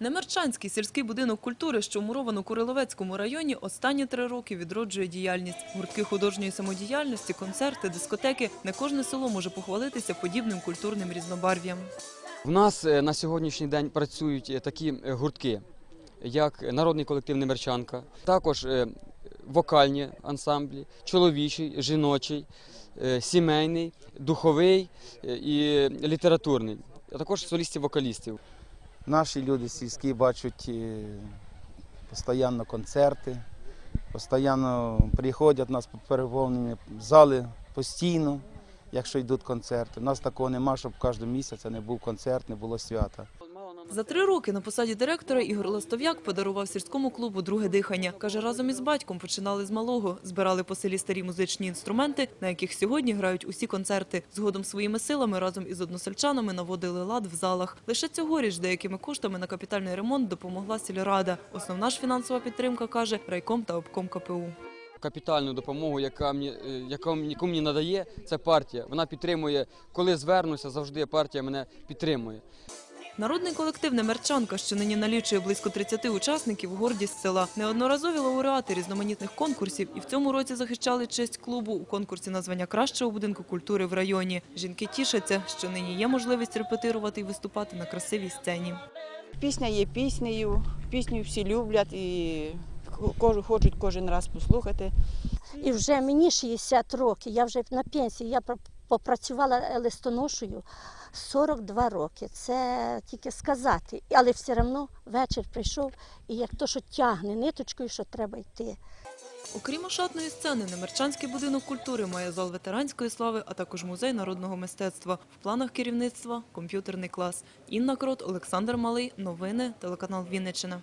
Немерчанський сільський будинок культури, що вмуровано у Куриловецькому районі, останні три роки відроджує діяльність. Гуртки художньої самодіяльності, концерти, дискотеки. Не кожне село може похвалитися подібним культурним різнобарв'ям. У нас е, на сьогоднішній день працюють е, такі е, гуртки, як народний колектив Немерчанка, також вокальні ансамблі, чоловічий, жіночий, сімейний, духовий і літературний, а також солістів-вокалістів. Наші люди сільські бачать е, постійно концерти, постійно приходять у нас переповнені зали постійно, якщо йдуть концерти. У нас такого нема, щоб кожен місяць не був концерт, не було свята. За три роки на посаді директора Ігор Ластов'як подарував сільському клубу друге дихання. Каже, разом із батьком починали з малого, збирали по селі старі музичні інструменти, на яких сьогодні грають усі концерти. Згодом своїми силами разом із односельчанами наводили лад в залах. Лише цьогоріч деякими коштами на капітальний ремонт допомогла сільрада. Основна ж фінансова підтримка каже райком та обком КПУ. Капітальну допомогу, яка мені, е, яку мені надає, це партія. Вона підтримує, коли звернуся, завжди партія мене підтримує. Народний колектив Немерчанка, що нині налічує близько 30 учасників, гордість села. Неодноразові лауреати різноманітних конкурсів і в цьому році захищали честь клубу у конкурсі на звання кращого будинку культури в районі. Жінки тішаться, що нині є можливість репетирувати і виступати на красивій сцені. Пісня є піснею, пісню всі люблять і хочуть кожен раз послухати. І вже мені 60 років, я вже на пенсії, я пр- попрацювала листоношою 42 роки. Це тільки сказати. Але все одно вечір прийшов, і як то, що тягне ниточкою, що треба йти. Окрім ошатної сцени, Немерчанський будинок культури має зал ветеранської слави, а також музей народного мистецтва. В планах керівництва – комп'ютерний клас. Інна Крот, Олександр Малий. Новини, телеканал Вінниччина.